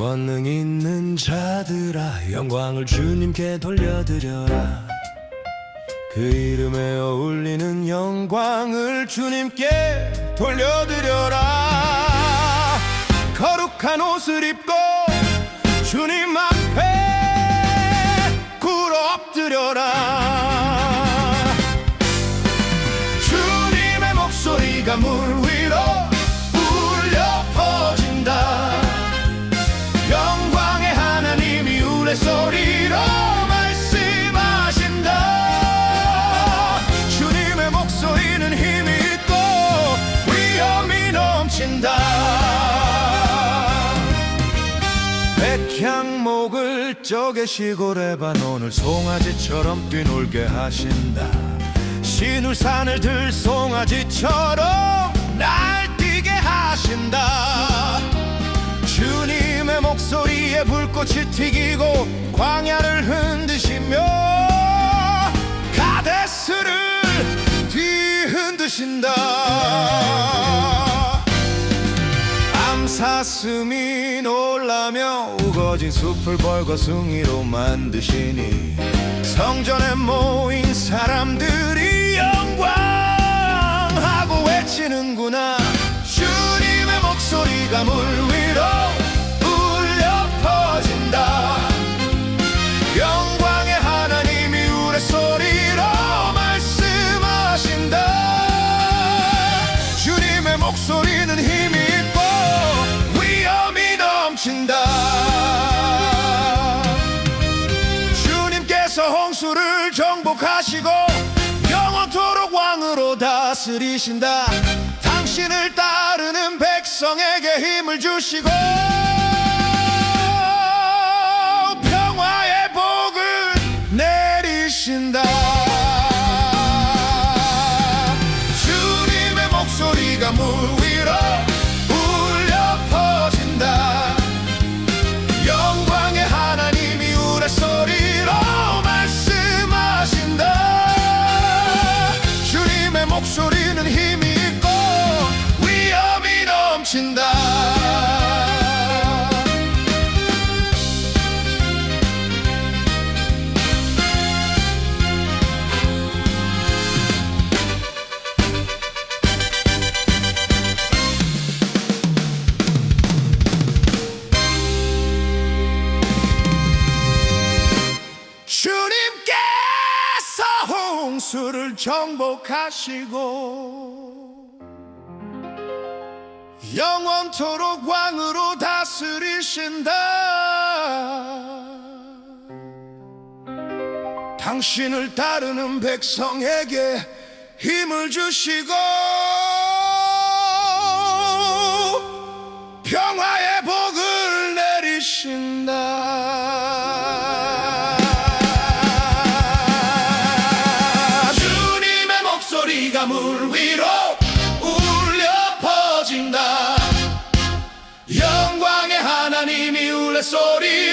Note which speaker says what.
Speaker 1: 권능 있는 자들아 영광을 주님께 돌려드려라. 그 이름에 어울리는 영광을 주님께 돌려드려라. 거룩한 옷을 입고 주님 앞에 꿇어 엎드려라. 하나님이 우레소리로 말씀하신다. 주님의 목소리는 힘이 있고 위엄이 넘친다. 백향목을 쪼개시고 레바논을 송아지처럼 뛰놀게 하신다. 신울산을 들 송아지처럼 날뛰게 하신다 목소리에 불꽃이 튀기고 광야를 흔드시며 가데스를 뒤흔드신다. 암사슴이 놀라며 우거진 숲을 벌거숭이로 만드시니 성전에 모인 사람들이 영광하고 외치는구나. 주님의 목소리가 물 넘친다. 주님께서 홍수를 정복하시고 영원토록 왕으로 다스리신다. 당신을 따르는 백성에게 힘을 주시고 넘친다. 주님께서 홍수를 정복하시고 영원토록 왕으로 다스리신다. 당신을 따르는 백성에게 힘을 주시고 profesori